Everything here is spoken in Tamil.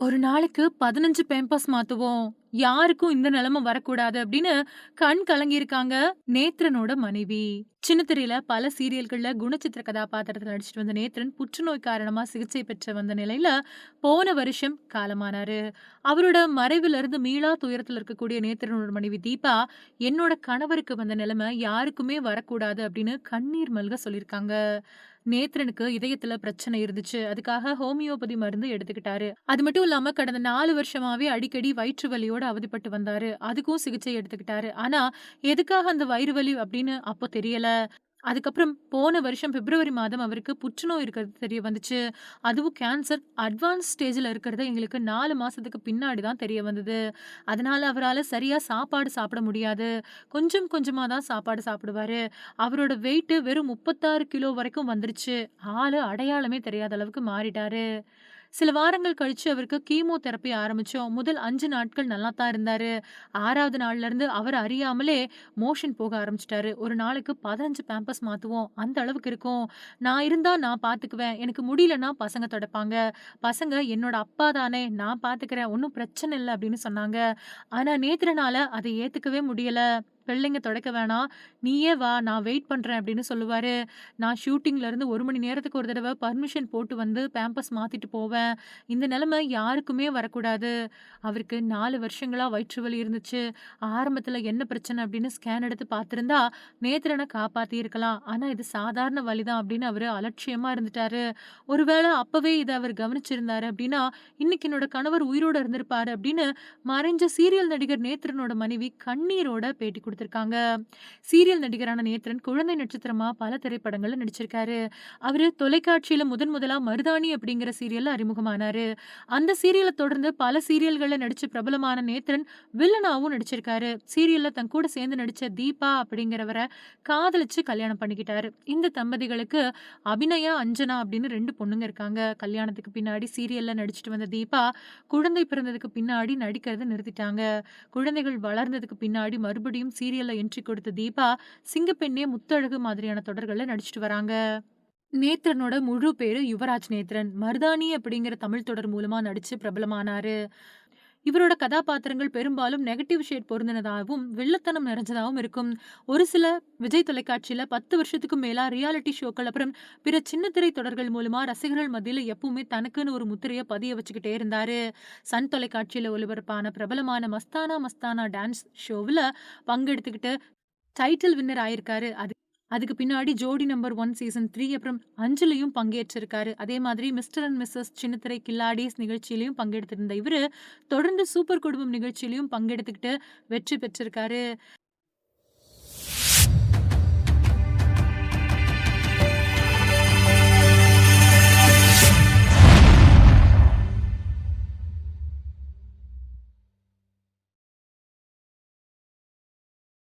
ஒரு நாளைக்கு 15 பேம்பர்ஸ் மாத்துவோம். யாருக்கும் இந்த நிலைமை வரக்கூடாது அப்படின்னு கண் கலங்கியிருக்காங்க நேத்ரனோட மனைவி. சின்னத்திரையில பல சீரியல்கள்ல குணச்சித்திர கதாபாத்திரத்துல நடிச்சிட்டு வந்த நேத்ரன் புற்றுநோய் காரணமா சிகிச்சை பெற்று வந்த நிலையில போன வருஷம் காலமானாரு. அவரோட மறைவிலிருந்து மீளா துயரத்தில் இருக்கக்கூடிய நேத்ரனோட மனைவி தீபா, என்னோட கணவருக்கு வந்த நிலைமை யாருக்குமே வரக்கூடாது அப்படின்னு கண்ணீர் மல்க சொல்லியிருக்காங்க. நேத்ரனுக்கு இதயத்துல பிரச்சனை இருந்துச்சு. அதுக்காக ஹோமியோபதி மருந்து எடுத்துக்கிட்டாரு. அது மட்டும் இல்லாம கடந்த நாலு வருஷமாவே அடிக்கடி வயிற்று வலியோட அவதிப்பட்டு வந்தாரு. அதுக்கும் சிகிச்சை எடுத்துக்கிட்டாரு. ஆனா, எதுக்காக அந்த வயிறு வலி அப்படின்னு அப்போ தெரியல. அதுக்கப்புறம் போன வருஷம் பிப்ரவரி மாதம் அவருக்கு புற்றுநோய் இருக்கிறது தெரிய வந்துச்சு. அதுவும் கேன்சர் அட்வான்ஸ் ஸ்டேஜில் இருக்கிறது எங்களுக்கு நாலு மாதத்துக்கு பின்னாடி தான் தெரிய வந்தது. அதனால் அவரால் சரியாக சாப்பாடு சாப்பிட முடியாது. கொஞ்சம் கொஞ்சமாக தான் சாப்பாடு சாப்பிடுவாரு. அவரோட வெயிட்டு வெறும் 36 கிலோ வரைக்கும் வந்துருச்சு. ஆள் அடையாளமே தெரியாத அளவுக்கு மாறிட்டாரு. சில வாரங்கள் கழிச்சு அவருக்கு கீமோ தெரப்பி ஆரம்பிச்சோம். முதல் அஞ்சு நாட்கள் நல்லா தான் இருந்தாரு. ஆறாவது நாள்ல இருந்து அவர் அறியாமலே மோஷன் போக ஆரம்பிச்சிட்டாரு ஒரு நாளைக்கு 15 பேம்பர்ஸ் மாத்துவோம். அந்த அளவுக்கு இருக்கும். நான் இருந்தா நான் பார்த்துக்குவேன். எனக்கு முடியலன்னா பசங்க தொடைப்பாங்க. பசங்க என்னோட அப்பா தானே நான் பார்த்துக்கிறேன். ஒன்றும் பிரச்சனை இல்லை அப்படின்னு சொன்னாங்க. ஆனா நேத்திரனால அதை ஏத்துக்கவே முடியலை பிள்ளைங்க தொடக்க வேணாம். நீயே வா நான் வெயிட் பண்ணுறேன் அப்படின்னு சொல்லுவார் நான் ஷூட்டிங்லேருந்து இருந்து 1 மணி நேரத்துக்கு ஒரு தடவை பர்மிஷன் போட்டு வந்து பேம்பர்ஸ் மாற்றிட்டு போவேன். இந்த நிலைமை யாருக்குமே வரக்கூடாது. அவருக்கு நாலு வருஷங்களா வயிற்று வலி இருந்துச்சு. ஆரம்பத்தில் என்ன பிரச்சனை அப்படின்னு ஸ்கேன் எடுத்து பார்த்துருந்தா நேத்திரனை காப்பாற்றியிருக்கலாம் ஆனால் இது சாதாரண வலி தான் அப்படின்னு அவர் அலட்சியமாக இருந்துட்டாரு. ஒருவேளை அப்போவே இதை அவர் கவனிச்சிருந்தாரு அப்படின்னா, இன்னைக்கு என்னோட கணவர் உயிரோடு இருந்திருப்பாரு அப்படின்னு மறைஞ்ச சீரியல் நடிகர் நேத்திரனோட மனைவி கண்ணீரோட பேட்டி குடுத்திருக்காங்க. சீரியல் நடிகரான நேத்ரன் குழந்தை நட்சத்திரமா பல திரைப்படங்களில் நடிச்சிருக்காரு. அவரு தொலைக்காட்சியில முதன் முதலா மருதாணி அப்படிங்கிற சீரியல்ல அறிமுகமானாரு. அந்த சீரியலை தொடர்ந்து பல சீரியல்களில் நடிச்சு பிரபலமான நேத்ரன் வில்லனாவும் நடிச்சிருக்காரு. சீரியல்ல தன் கூட சேர்ந்து நடிச்ச தீபா அப்படிங்கிறவரை காதலிச்சு கல்யாணம் பண்ணிக்கிட்டாரு. இந்த தம்பதிகளுக்கு அபிநயா, அஞ்சனா அப்படின்னு ரெண்டு பொண்ணுங்க இருக்காங்க. கல்யாணத்துக்கு பின்னாடி சீரியல்ல நடிச்சிட்டு வந்த தீபா, குழந்தை பிறந்ததுக்கு பின்னாடி நடிக்கிறத நிறுத்திட்டாங்க. குழந்தைகள் வளர்ந்ததுக்கு பின்னாடி மறுபடியும் சீரியல் சீரியல்ல என்ட்ரி கொடுத்த தீபா, சிங்கப்பெண்ணே, முத்தழகு மாதிரியான தொடர்கள்ல நடிச்சிட்டு வராங்க. நேத்திரனோட முழு பேரு யுவராஜ் நேத்ரன். மருதாணி அப்படிங்கிற தமிழ் தொடர் மூலமா நடிச்சு பிரபலமானாரு. இவரோட கதாபாத்திரங்கள் பெரும்பாலும் நெகட்டிவ் ஷேட் பொருந்தினதாகவும் வில்லத்தனம் நிறைஞ்சதாகவும் இருக்கும். ஒரு சில விஜய் தொலைக்காட்சியில் பத்து வருஷத்துக்கும் மேலா ரியாலிட்டி ஷோக்கள் அப்புறம் பிற சின்ன திரை தொடர்கள் மூலமா ரசிகர்கள் மத்தியில் எப்பவுமே தனக்குன்னு ஒரு முத்திரையை பதிய வச்சுக்கிட்டே இருந்தாரு. சன் தொலைக்காட்சியில் ஒளிபரப்பான பிரபலமான மஸ்தானா மஸ்தானா டான்ஸ் ஷோவில் பங்கெடுத்துக்கிட்டு டைட்டில் வின்னர் ஆயிருக்காரு. அது அதுக்கு பின்னாடி ஜோடி நம்பர் ஒன் சீசன் த்ரீ அப்புறம் அஞ்சுலையும் பங்கேற்றிருக்காரு. அதே மாதிரி மிஸ்டர் அண்ட் மிஸ்ஸஸ் சின்னத்திரை கில்லாடிஸ் நிகழ்ச்சியிலையும் பங்கெடுத்திருந்த இவரு, தொடர்ந்து சூப்பர் குடும்பம் நிகழ்ச்சியிலையும் பங்கெடுத்துக்கிட்டு வெற்றி பெற்றிருக்காரு.